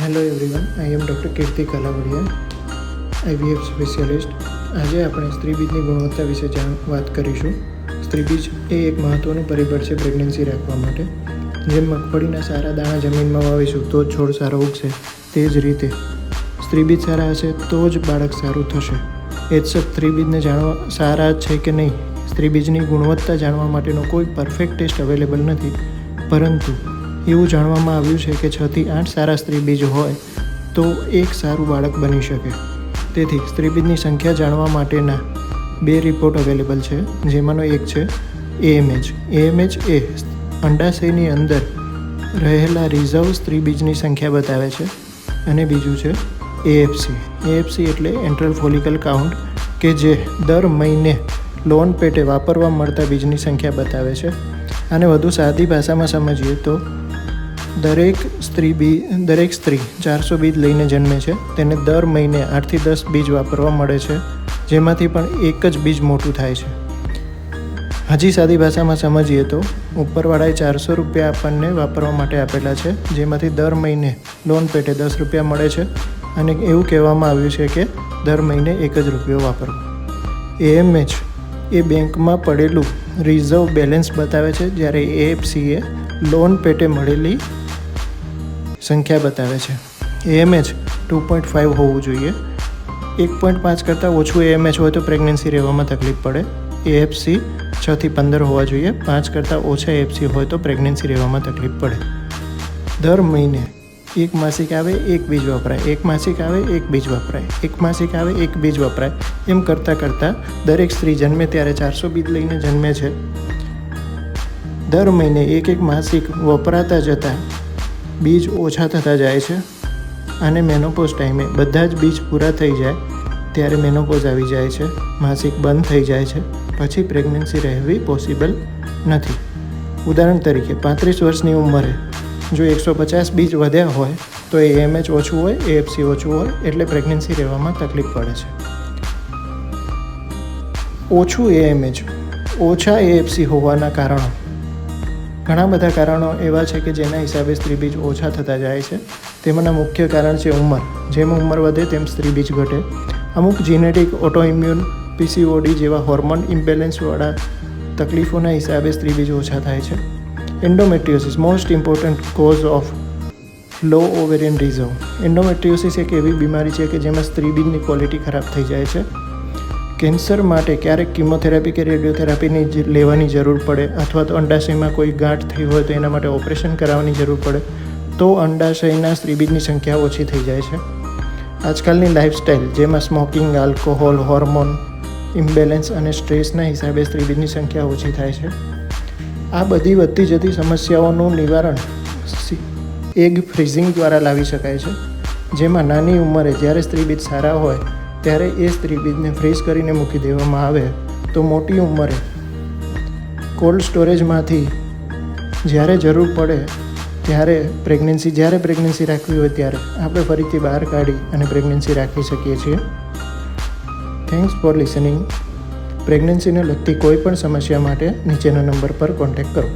Hello everyone I am doctor Kirti Kalavadiya IVF specialist આજે આપણે સ્ત્રીબીજની ગુણવત્તા વિશે વાત કરીશું. સ્ત્રીબીજ એ એક મહત્ત્વનું પરિબળ છે પ્રેગ્નન્સી રાખવા માટે. જેમ મગફળીના સારા દાણા જમીનમાં વાવીશું, તો જ છોડ સારો ઉગશે. તે જ રીતે સ્ત્રીબીજ સારા હશે, તો જ બાળક સારું થશે. એ જ સ્ત્રીબીજને જાણવા, સારા છે કે નહીં? સ્ત્રીબીજની ગુણવત્તા જાણવા માટેનો કોઈ પરફેક્ટ ટેસ્ટ અવેલેબલ નથી. પરંતુ એવું જાણવામાં આવ્યું છે કે છથી આઠ સારા સ્ત્રીબીજ હોય તો એક સારું બાળક બની શકે. તેથી સ્ત્રીબીજની સંખ્યા જાણવા માટેના બે રિપોર્ટ અવેલેબલ છે, જેમાંનો એક છે એએમએચ એએમએચ એ અંડાશયની અંદર રહેલા રિઝર્વ સ્ત્રીબીજની સંખ્યા બતાવે છે અને બીજું છે એએફસી એએફસી એટલે એન્ટ્રલ ફોલિકલ કાઉન્ટ કે જે દર મહિને લોન પેટે વાપરવા મળતા બીજની સંખ્યા બતાવે છે. આને વધુ સાદી ભાષામાં સમજીએ તો દરેક સ્ત્રી બી, દરેક સ્ત્રી ચારસો બીજ લઈને જન્મે છે. તેને દર મહિને આઠથી દસ બીજ વાપરવા મળે છે, જેમાંથી પણ એક જ બીજ મોટું થાય છે. હજી સાદી ભાષામાં સમજીએ તો, ઉપરવાળાએ ચારસો રૂપિયા આપણને વાપરવા માટે આપેલા છે, જેમાંથી દર મહિને લોન પેટે દસ રૂપિયા મળે છે અને એવું કહેવામાં આવ્યું છે કે દર મહિને એક જ રૂપિયો વાપરવો. એએમએચ, એ બેંકમાં પડેલું રિઝર્વ બેલેન્સ બતાવે છે, જ્યારે એએફસીએ લોન પેટે મળેલી સંખ્યા બતાવે છે. એએમએચ ટુ પોઈન્ટ ફાઇવ હોવું જોઈએ. એક પોઈન્ટ પાંચ કરતાં ઓછું એએમએચ હોય તો પ્રેગ્નન્સી રહેવામાં તકલીફ પડે. એએફસી છથી પંદર હોવા જોઈએ. પાંચ કરતાં ઓછા એએફસી હોય તો પ્રેગ્નન્સી રહેવામાં તકલીફ પડે. દર મહિને એક માસિક આવે, એક બીજ વપરાય. એક માસિક આવે, એક બીજ વપરાય. એક માસિક આવે, એક બીજ વપરાય. એમ કરતાં કરતાં દરેક સ્ત્રી જન્મે ત્યારે ચારસો બીજ લઈને જન્મે છે. દર મહિને એક એક માસિક વપરાતા જતાં બીજ ઓછા થતા જાય છે અને મેનોપોઝ ટાઈમે બધા જ બીજ પૂરા થઈ જાય ત્યારે મેનોપોઝ આવી જાય છે, માસિક બંધ થઈ જાય છે, પછી પ્રેગ્નન્સી રહેવી પોસિબલ નથી. ઉદાહરણ તરીકે પાંત્રીસ વર્ષની ઉંમરે જો એકસો પચાસ બીજ વધ્યા હોય તો એ એમએચ ઓછું હોય, એએફસી ઓછું હોય એટલે પ્રેગ્નન્સી રહેવામાં તકલીફ પડે છે. ઓછું એએમએચ, ઓછા એએફસી હોવાના કારણો ઘણા બધા કારણો એવા છે કે જેના હિસાબે સ્ત્રીબીજ ઓછા થતા જાય છે. તેમાંના મુખ્ય કારણ છે ઉંમર. જેમ ઉંમર વધે તેમ સ્ત્રીબીજ ઘટે. અમુક જીનેટિક ઓટોઇમ્યુન પીસીઓડી જેવા હોર્મોન ઇમ્બેલેન્સવાળા તકલીફોના હિસાબે સ્ત્રીબીજ ઓછા થાય છે. Endometriosis most important cause of low ovarian reserve endometriosis એક એવી બીમારી છે કે જેમાં સ્ત્રીબીજની ક્વોલિટી ખરાબ થઈ જાય છે. કેન્સર માટે ક્યારેક કિમોથેરાપી કે રેડિયોથેરાપીની લેવાની જરૂર પડે અથવા તો અંડાશયમાં કોઈ ગાંઠ થઈ હોય તો એના માટે ઓપરેશન કરાવવાની જરૂર પડે, તો અંડાશયના સ્ત્રીબીજની સંખ્યા ઓછી થઈ જાય છે. આજકાલની લાઇફસ્ટાઈલ જેમાં સ્મોકિંગ, આલ્કોહોલ, હોર્મોન, ઇમ્બેલેન્સ અને સ્ટ્રેસના હિસાબે સ્ત્રીબીજની સંખ્યા ઓછી થાય છે. આ બધી વધતી જતી સમસ્યાઓનું નિવારણ એગ ફ્રીઝિંગ દ્વારા લાવી શકાય છે, જેમાં નાની ઉંમરે જ્યારે સ્ત્રીબીજ સારા હોય ત્યારે એ સ્ત્રીબીજને ફ્રીઝ કરીને મૂકી દેવામાં આવે તો મોટી ઉંમરે કોલ્ડ સ્ટોરેજમાંથી જ્યારે જરૂર પડે ત્યારે પ્રેગ્નન્સી જ્યારે પ્રેગ્નન્સી રાખવી હોય ત્યારે આપણે ફરીથી બહાર કાઢી અને પ્રેગ્નન્સી રાખી શકીએ છીએ. થેન્ક્સ ફોર લિસનિંગ પ્રેગ્નન્સીને લગતી કોઈ પણ સમસ્યા માટે નીચેના નંબર પર કોન્ટેક્ટ કરો.